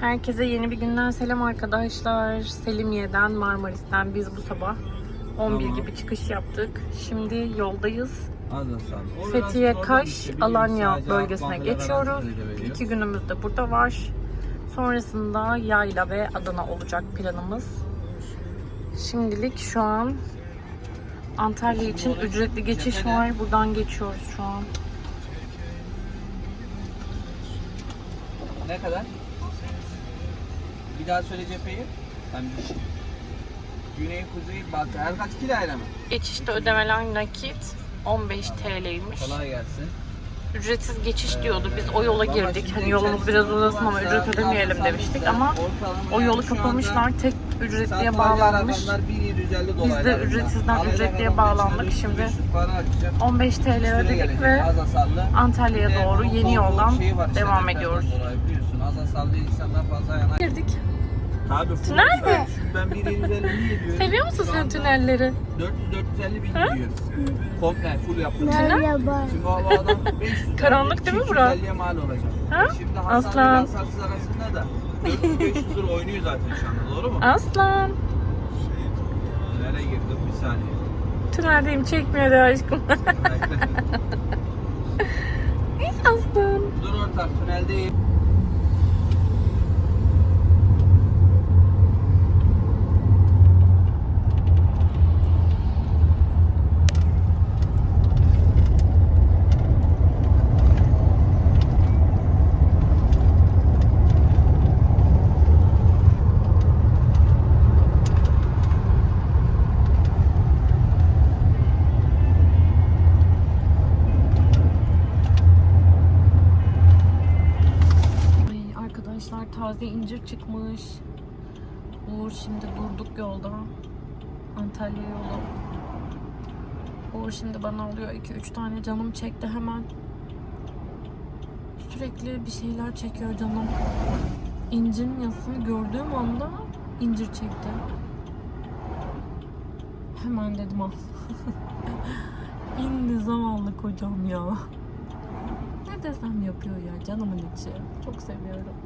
Herkese yeni bir günden selam arkadaşlar. Selimiye'den, Marmaris'ten biz bu sabah 11 Tamam. gibi çıkış yaptık. Şimdi yoldayız. Fethiye, Kaş, Alanya bölgesine geçiyoruz. İki günümüz de burada var. Sonrasında Yayla ve Adana olacak planımız. Şimdilik şu an Antalya için ücretli geçiş var. Buradan geçiyoruz şu an. Ne kadar? Bir daha söyle cepheyi. Ben bir Güney, kuzey, batı. Her kaç kiloyla mı? Geçişte ödemeler nakit 15 TL'ymiş. Kolay gelsin. Ücretsiz geçiş diyordu. Biz o yola girdik. Hani yolumuz biraz uzasın ama ücret ödemeyelim demiştik ama o yolu kapamışlar. Tek ücretliye bağlanmış. Biz de ücretsizden ücretliye bağlandık. Şimdi 15 TL ödedik ve Antalya'ya doğru yeni yoldan devam ediyoruz. Az Girdik. Tabii full Tünel mi? Şimdi ben 1.750 diyorum. Seviyor musun Şu sen anda tünelleri? 400-450 bin gidiyor. Komple full yaptım. Merhaba. Şimdi o adam 500 Karanlık değil mi bura? 250'ye mal olacak. Ha? Şimdi Aslan. ile Hasansız arasında da 400-500 lira oynuyor zaten şu anda doğru mu? Aslan. Nereye girdim bir saniye. Tüneldeyim çekmiyor da aşkım. Aslan. Dur ortak tüneldeyim. Ay, arkadaşlar taze incir çıkmış. Uğur şimdi durduk yolda. Antalya yolu. Uğur şimdi bana alıyor 2-3 tane canım çekti hemen. Sürekli bir şeyler çekiyor canım. İncirin yasını gördüğüm anda incir çekti. Hemen dedim al. İndi zavallı kocam ya. Ne desem yapıyor ya canımın içi. Çok seviyorum.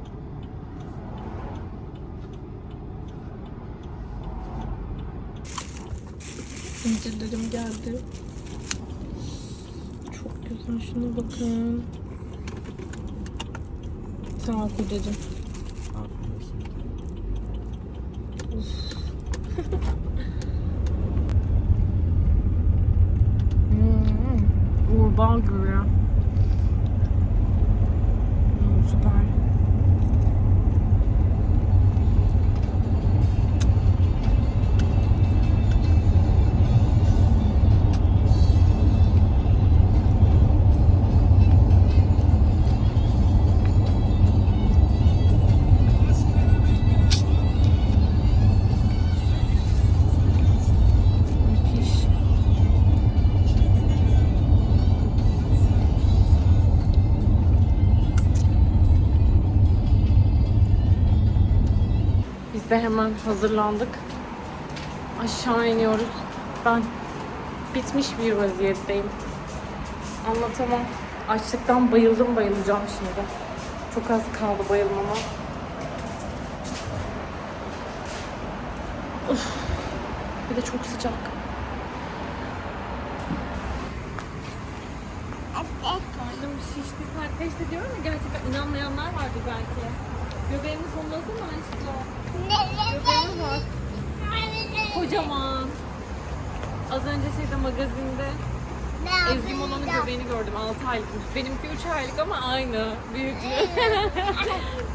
İncirlerim geldi. Çok güzel. Şuna bakın. Sağ ol kocacığım. De hemen hazırlandık. Aşağı iniyoruz. Ben bitmiş bir vaziyetteyim. Anlatamam. Açlıktan bayıldım bayılacağım şimdi. Çok az kaldı bayılmama. Uf. Bir de çok sıcak. Karnım şişti 5'te diyorum ya gerçekten inanmayanlar vardı belki. Göbeğimin sonrası mı aşkım? Göbeğime bak. Kocaman. Az önce şeyde magazinde Ezgi Mola'nın göbeğini gördüm 6 aylıkmış. Benimki 3 aylık ama aynı büyüklüğü.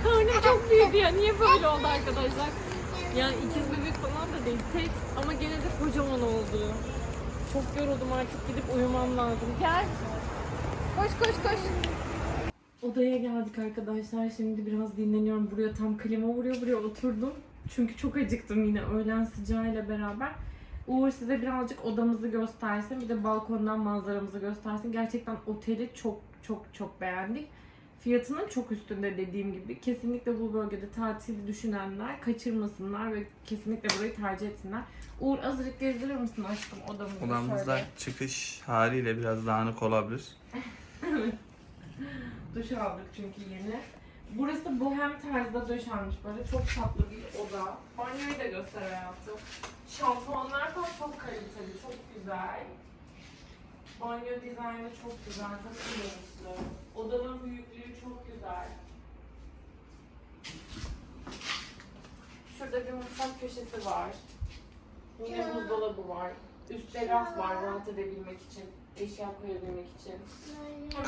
Karnım çok büyüdü ya. Niye böyle oldu arkadaşlar? Yani ikiz bebek falan da değil. Tek ama gene de kocaman oldu. Çok yoruldum artık gidip uyumam lazım. Gel. Koş koş koş. Odaya geldik arkadaşlar. Şimdi biraz dinleniyorum. Buraya tam klima vuruyor. Buraya oturdum. Çünkü çok acıktım yine öğlen sıcağıyla beraber. Uğur size birazcık odamızı göstersin. Bir de balkondan manzaramızı göstersin. Gerçekten oteli çok çok çok beğendik. Fiyatının çok üstünde dediğim gibi. Kesinlikle bu bölgede tatil düşünenler kaçırmasınlar ve kesinlikle burayı tercih etsinler. Uğur azıcık gezdirir misin aşkım odamızı Odamızda şöyle? çıkış haliyle biraz dağınık olabilir. Duş aldık çünkü yeni. Burası bohem tarzda döşenmiş böyle çok tatlı bir oda. Banyoyu da göster hayatım. Şampuanlar falan çok kaliteli, çok güzel. Banyo dizaynı çok güzel, kullanışlı. Odanın büyüklüğü çok güzel. Şurada bir mutfak köşesi var. Yine buzdolabı var. Üstte raf var rahat edebilmek için. Eşya koyabilmek için.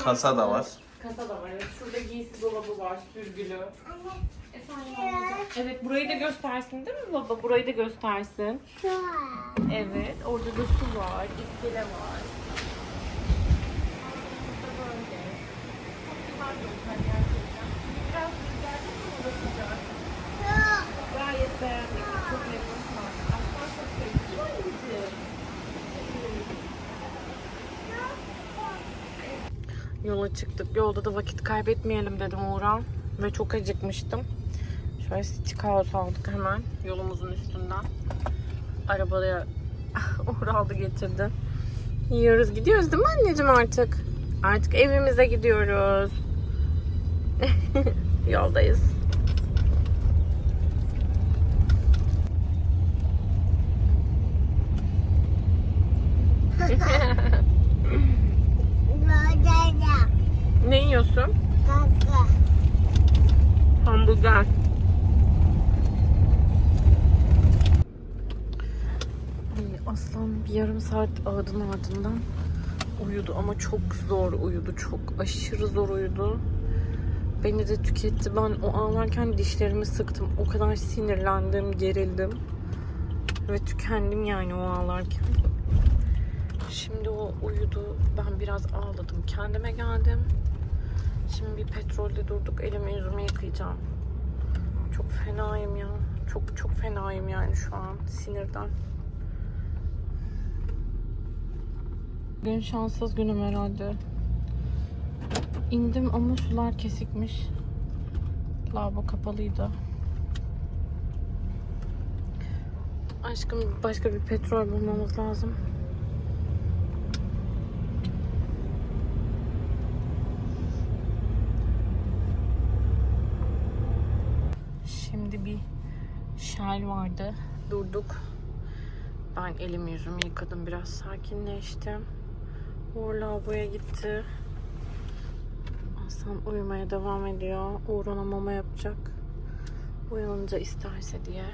Kasa da var. Kasa da var. Evet. Şurada giysi dolabı var, sürgülü. Efendim anneciğim. Evet, burayı da göstersin değil mi baba? Burayı da göstersin. Evet, orada da su var, iskele var. Burada böyle. Çok güzel bir otel gerçekten. Biraz rüzgarlı ama da sıcak. Gayet beğendik. Çok memnun kaldık. Aslan çok. Anneciğim. Yola çıktık. Yolda da vakit kaybetmeyelim dedim Uğur'a. Ve çok acıkmıştım. Şöyle House aldık hemen yolumuzun üstünden. Arabaya Uğur aldı getirdi. Yiyoruz gidiyoruz değil mi anneciğim artık? Artık evimize gidiyoruz. Yoldayız. Ne yiyorsun? Hamburger. Ay, Aslan bir yarım saat ağdın ardından uyudu ama çok zor uyudu. Çok aşırı zor uyudu. Beni de tüketti. Ben o ağlarken dişlerimi sıktım. O kadar sinirlendim, gerildim. Ve tükendim yani o ağlarken. Şimdi o uyudu. Ben biraz ağladım. Kendime geldim. Şimdi bir petrolde durduk. Elimi yüzümü yıkayacağım. Çok fenayım ya. Çok çok fenayım yani şu an sinirden. Gün şanssız günüm herhalde. İndim ama sular kesikmiş. Lavabo kapalıydı. Aşkım başka bir petrol bulmamız lazım. Şimdi bir Shell vardı. Durduk. Ben elimi yüzümü yıkadım. Biraz sakinleştim. Uğur lavaboya gitti. Aslan uyumaya devam ediyor. Uğur ona mama yapacak. Uyanınca isterse diye.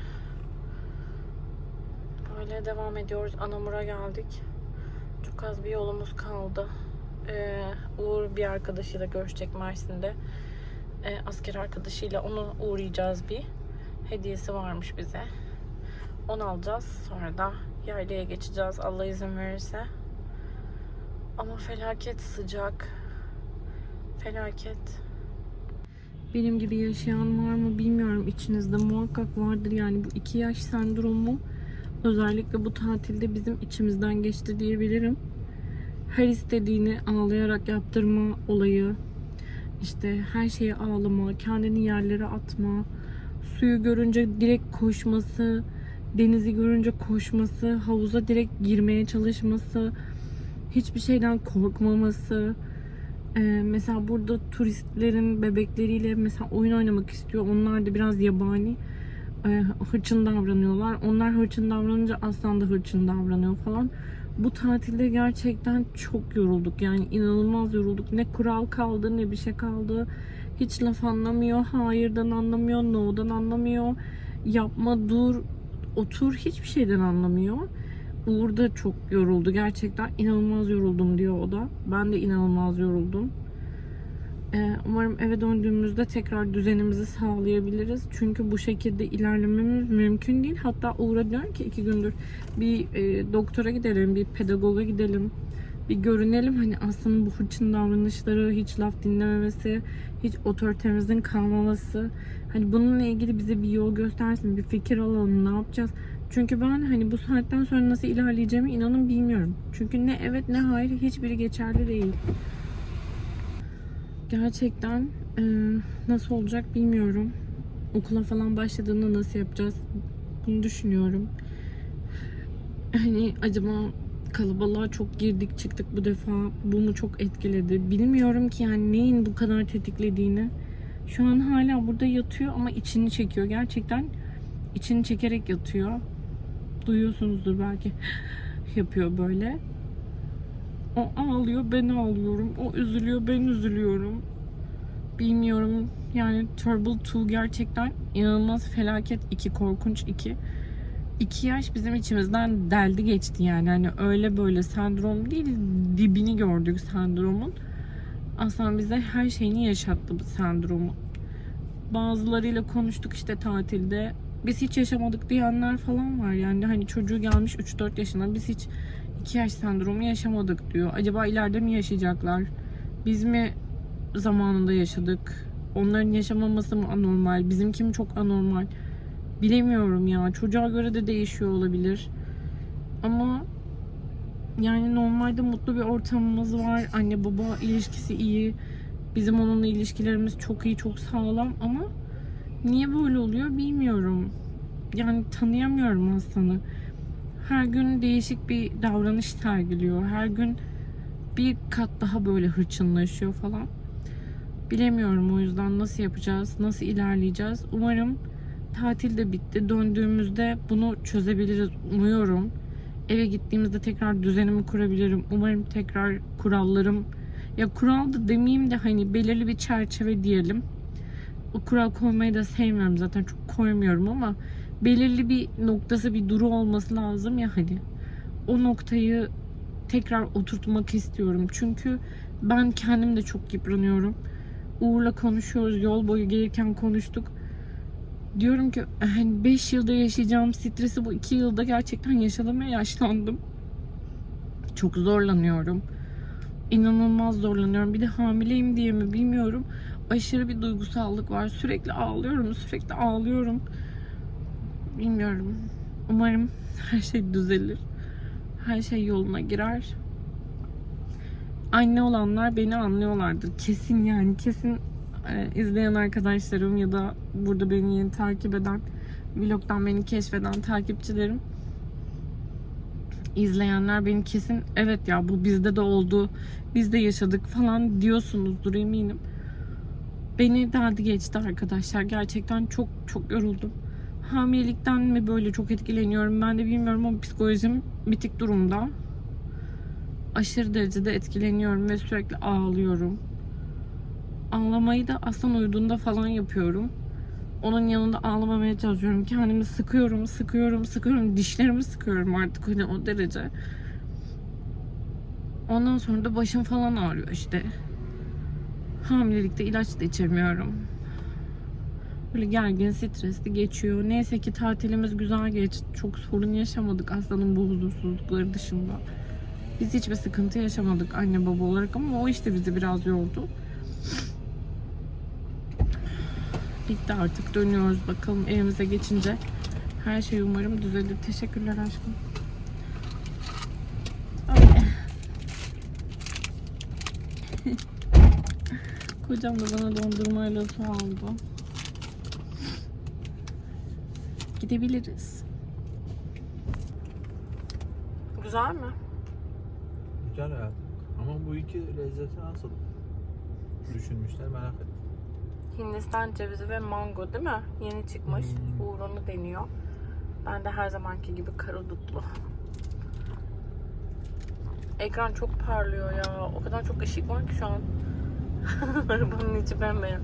Böyle devam ediyoruz. Anamur'a geldik. Çok az bir yolumuz kaldı. Ee, Uğur bir arkadaşıyla görüşecek Mersin'de. Ee, asker arkadaşıyla onu uğrayacağız bir. Hediyesi varmış bize. Onu alacağız. Sonra da yaylaya geçeceğiz Allah izin verirse. Ama felaket sıcak. Felaket. Benim gibi yaşayan var mı bilmiyorum. İçinizde muhakkak vardır. Yani bu iki yaş sendromu özellikle bu tatilde bizim içimizden geçti diyebilirim. Her istediğini ağlayarak yaptırma olayı. İşte her şeye ağlama, kendini yerlere atma, suyu görünce direkt koşması, denizi görünce koşması, havuza direkt girmeye çalışması, hiçbir şeyden korkmaması. Ee, mesela burada turistlerin bebekleriyle mesela oyun oynamak istiyor. Onlar da biraz yabani. Ee, hırçın davranıyorlar. Onlar hırçın davranınca aslan da hırçın davranıyor falan. Bu tatilde gerçekten çok yorulduk. Yani inanılmaz yorulduk. Ne kural kaldı ne bir şey kaldı. Hiç laf anlamıyor. Hayırdan anlamıyor. No'dan anlamıyor. Yapma, dur, otur hiçbir şeyden anlamıyor. Uğur da çok yoruldu. Gerçekten inanılmaz yoruldum diyor o da. Ben de inanılmaz yoruldum. Ee, umarım eve döndüğümüzde tekrar düzenimizi sağlayabiliriz. Çünkü bu şekilde ilerlememiz mümkün değil. Hatta Uğur'a diyorum ki iki gündür bir e, doktora gidelim, bir pedagoga gidelim. Bir görünelim hani aslında bu hırçın davranışları, hiç laf dinlememesi, hiç otoritemizin kalmaması. Hani bununla ilgili bize bir yol göstersin, bir fikir alalım, ne yapacağız? Çünkü ben hani bu saatten sonra nasıl ilerleyeceğimi inanın bilmiyorum. Çünkü ne evet ne hayır hiçbiri geçerli değil. Gerçekten e, nasıl olacak bilmiyorum. Okula falan başladığında nasıl yapacağız? Bunu düşünüyorum. Hani acaba kalabalığa çok girdik çıktık bu defa. Bu mu çok etkiledi? Bilmiyorum ki yani neyin bu kadar tetiklediğini. Şu an hala burada yatıyor ama içini çekiyor. Gerçekten içini çekerek yatıyor. Duyuyorsunuzdur belki. Yapıyor böyle. O ağlıyor, ben ağlıyorum. O üzülüyor, ben üzülüyorum. Bilmiyorum. Yani Turtle 2 gerçekten inanılmaz felaket 2, korkunç 2. 2 yaş bizim içimizden deldi geçti yani. Hani öyle böyle sendrom değil, dibini gördük sendromun. Aslında bize her şeyini yaşattı bu sendromu. Bazılarıyla konuştuk işte tatilde. Biz hiç yaşamadık diyenler falan var. Yani hani çocuğu gelmiş 3-4 yaşına biz hiç 2 yaş sendromu yaşamadık diyor. Acaba ileride mi yaşayacaklar? Biz mi zamanında yaşadık? Onların yaşamaması mı anormal? Bizimki mi çok anormal? Bilemiyorum ya. Çocuğa göre de değişiyor olabilir. Ama yani normalde mutlu bir ortamımız var. Anne baba ilişkisi iyi. Bizim onunla ilişkilerimiz çok iyi, çok sağlam ama niye böyle oluyor bilmiyorum. Yani tanıyamıyorum Aslan'ı. Her gün değişik bir davranış sergiliyor. Her gün bir kat daha böyle hırçınlaşıyor falan. Bilemiyorum o yüzden nasıl yapacağız, nasıl ilerleyeceğiz. Umarım tatil de bitti. Döndüğümüzde bunu çözebiliriz umuyorum. Eve gittiğimizde tekrar düzenimi kurabilirim. Umarım tekrar kurallarım ya kural da demeyeyim de hani belirli bir çerçeve diyelim. O kural koymayı da sevmiyorum zaten çok koymuyorum ama belirli bir noktası bir duru olması lazım ya hani. O noktayı tekrar oturtmak istiyorum. Çünkü ben kendim de çok yıpranıyorum. Uğur'la konuşuyoruz. Yol boyu gelirken konuştuk. Diyorum ki hani 5 yılda yaşayacağım stresi bu 2 yılda gerçekten yaşamaya yaşlandım. Çok zorlanıyorum. İnanılmaz zorlanıyorum. Bir de hamileyim diye mi bilmiyorum. Aşırı bir duygusallık var. Sürekli ağlıyorum, sürekli ağlıyorum. Bilmiyorum. Umarım her şey düzelir. Her şey yoluna girer. Anne olanlar beni anlıyorlardır. Kesin yani kesin e, izleyen arkadaşlarım ya da burada beni yeni takip eden, vlogdan beni keşfeden takipçilerim izleyenler beni kesin evet ya bu bizde de oldu, biz de yaşadık falan diyorsunuzdur eminim. Beni deldi geçti arkadaşlar. Gerçekten çok çok yoruldum. Hamilelikten mi böyle çok etkileniyorum ben de bilmiyorum ama psikolojim bitik durumda. Aşırı derecede etkileniyorum ve sürekli ağlıyorum. Ağlamayı da aslan uyuduğunda falan yapıyorum. Onun yanında ağlamamaya çalışıyorum. Kendimi sıkıyorum, sıkıyorum, sıkıyorum. Dişlerimi sıkıyorum artık hani o derece. Ondan sonra da başım falan ağrıyor işte. Hamilelikte ilaç da içemiyorum. Böyle gergin, stresli geçiyor. Neyse ki tatilimiz güzel geçti. Çok sorun yaşamadık aslanın bu huzursuzlukları dışında. Biz hiçbir sıkıntı yaşamadık anne baba olarak ama o işte bizi biraz yordu. Bitti artık dönüyoruz bakalım evimize geçince. Her şey umarım düzelir. Teşekkürler aşkım. Kocam da bana dondurmayla su aldı. Gidebiliriz. Güzel mi? Güzel hayatım. Ama bu iki lezzeti nasıl düşünmüşler merak ettim. Hindistan cevizi ve mango değil mi? Yeni çıkmış. Hmm. Uğur onu deniyor. Ben de her zamanki gibi karadutlu. Ekran çok parlıyor ya. O kadar çok ışık var ki şu an. Arabanın içi bembeyaz.